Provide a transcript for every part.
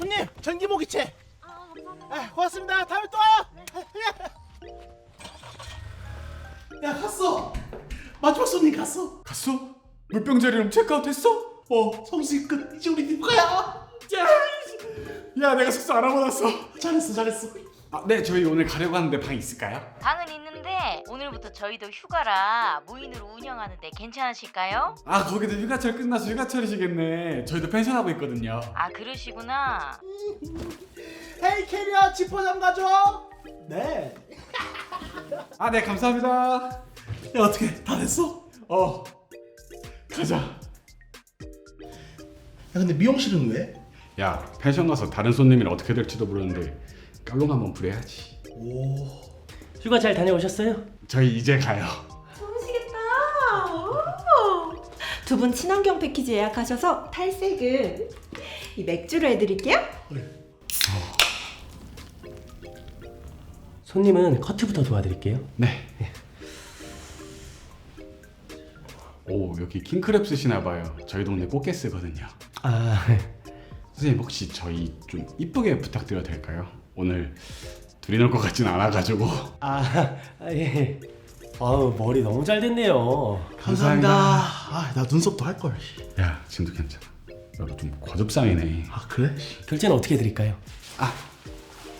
손님 전기모기채. 아, 감사합니다. 아, 고맙습니다. 다음에 또 와요. 야 갔어. 마지막 손님 갔어. 갔어? 물병자리랑 체크아웃 했어? 어 성수기 끝. 이제 우리 집 거야. 야 내가 숙소 알아보았어 잘했어 잘했어. 아, 네 저희 오늘 가려고 하는데 방 있을까요? 방은 있는데 오늘부터 저희도 휴가라 무인으로 운영하는데 괜찮으실까요? 아 거기도 휴가철 끝나서 휴가철이시겠네 저희도 펜션하고 있거든요 아 그러시구나. 헤이 캐리어 지퍼 좀 가져. 네. 아 네 감사합니다 야 어떻게 다 됐어? 어 가자 야 근데 미용실은 왜? 야 펜션 가서 다른 손님이랑 어떻게 될지도 모르는데 깔롱 한번 부려야지 오. 휴가 잘 다녀오셨어요? 저희 이제 가요 좋으시겠다. 두 분 친환경 패키지 예약하셔서 탈색은 이 맥주로 해드릴게요. 손님은 커트부터 도와드릴게요. 네. 오 여기 킹크랩 쓰시나 봐요 저희 동네 꽃게 쓰거든요 아, 선생님 혹시 저희 좀 이쁘게 부탁드려도 될까요? 오늘 둘이 놀 것 같진 않아가지고 아, 아, 예. 아우 머리 너무 잘 됐네요. 감사합니다. 아, 나 눈썹도 할 걸. 야 지금도 괜찮아 야좀 거듭상이네 아, 그래? 결제는 어떻게 해드릴까요? 아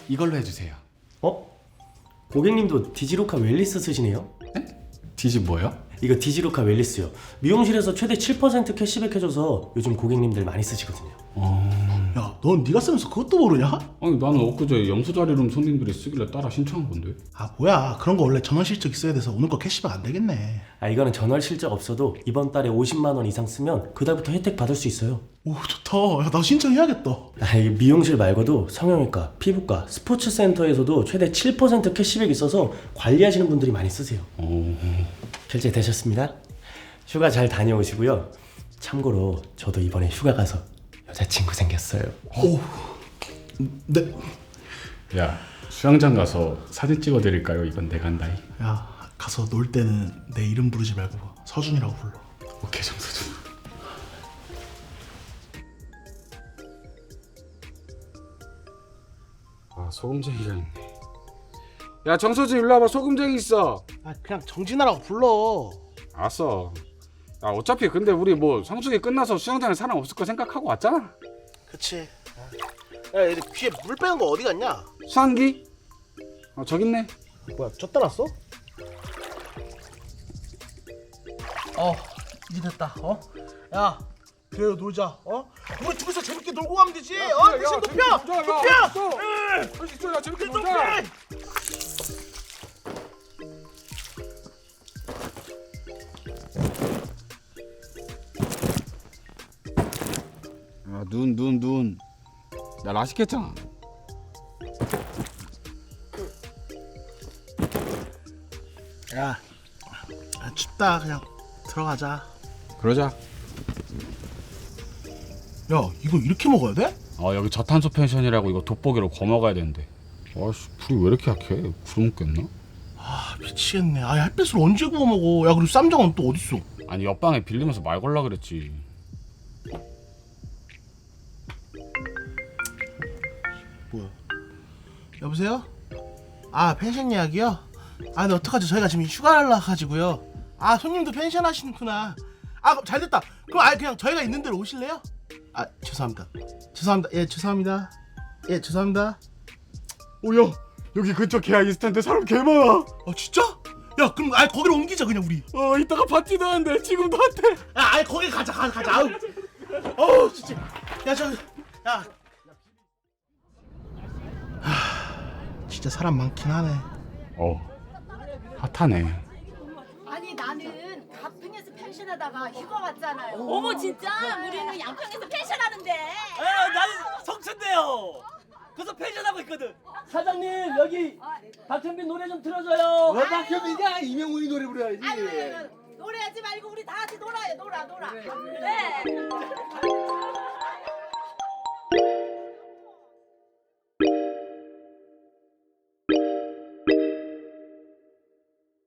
이걸로 해주세요 어? 고객님도 디지로카 웰리스 쓰시네요? 디지 뭐요? 이거 디지로카 웰리스요. 미용실에서 최대 7% 캐시백 해줘서 요즘 고객님들 많이 쓰시거든요. 야, 넌 네가 쓰면서 그것도 모르냐? 아니 나는 엊그제 영수자리룸 손님들이 쓰길래 따라 신청한 건데 아, 뭐야. 그런 거 원래 전원 실적 있어야 돼서 오늘 거 캐시백 안 되겠네. 아 이거는 전월 실적 없어도 이번 달에 50만 원 이상 쓰면 그 달부터 혜택 받을 수 있어요. 오, 좋다. 야, 나 신청해야겠다. 아, 이 미용실 말고도 성형외과, 피부과, 스포츠 센터에서도 최대 7% 캐시백 있어서 관리하시는 분들이 많이 쓰세요. 오 결제 되셨습니다. 휴가 잘 다녀오시고요. 참고로 저도 이번에 휴가 가서 여자친구 생겼어요. 오. 네. 야 수영장 가서 사진 찍어드릴까요? 이건 내가 한다이 야, 가서 놀 때는 내 이름 부르지 말고 서준이라고 불러. 오케이 정서준 아 소금쟁이가 있네 야 정서진 일로 와봐 소금쟁이 있어 아, 그냥 정진아라고 불러. 알았어 야 어차피 근데 우리 뭐 성수기 끝나서 수영장에 사람 없을 거 생각하고 왔잖아 그치. 야, 얘 귀에 물 빼는 거 어디 갔냐? 수환기? 어 저기 있네 뭐야, 쪘다 놨어? 어, 이제 됐다. 어? 야, 그래 놀자. 어? 우리 둘이서 재밌게 놀고 가면 되지. 어? 대신 높여. 높여. 야 재밌게 높여. 눈 눈 눈. 나 라식했잖아. 야, 아, 춥다. 그냥 들어가자. 그러자. 야, 이거 이렇게 먹어야 돼? 아 여기 저탄소 펜션이라고 이거 돋보기로 거 먹어야 되는데. 아씨 불이 왜 이렇게 약해? 구름 꼈나? 아, 미치겠네. 아, 햇빛을 언제 구워 먹어? 야, 그리고 쌈장은 또 어디 있어? 아니 옆방에 빌리면서 말 걸라 그랬지. 뭐야? 여보세요? 아 펜션 예약이요? 아 근데 어떡하죠 저희가 지금 휴가를 나가지고요 아 손님도 펜션 하시는구나 아 그럼 잘됐다 그럼 아 그냥 저희가 있는 대로 오실래요? 아 죄송합니다 죄송합니다 예 죄송합니다 예 죄송합니다 오야 여기 근처 계약 인스턴트 사람 개 많아. 어 진짜? 야 그럼 아 거기로 옮기자 그냥 우리 어 이따가 파티도 하는데 지금도 한대. 야 아이 거기 가자 가, 가자 아우 어우 진짜 야저야 진짜 사람 많긴 하네 어 핫하네. 아니 나는 가평에서 펜션하다가 휴가 왔잖아요. 어머 진짜 우리는 양평에서 펜션하는데. 아, 나는 성춘대요. 그래서 펜션하고 있거든. 사장님 여기 박현빈 노래 좀 틀어줘요. 왜 박현빈이야? 이명훈이 노래 부려야지. 아니 노래하지 말고 우리 다 같이 놀아요. 놀아 놀아. 네.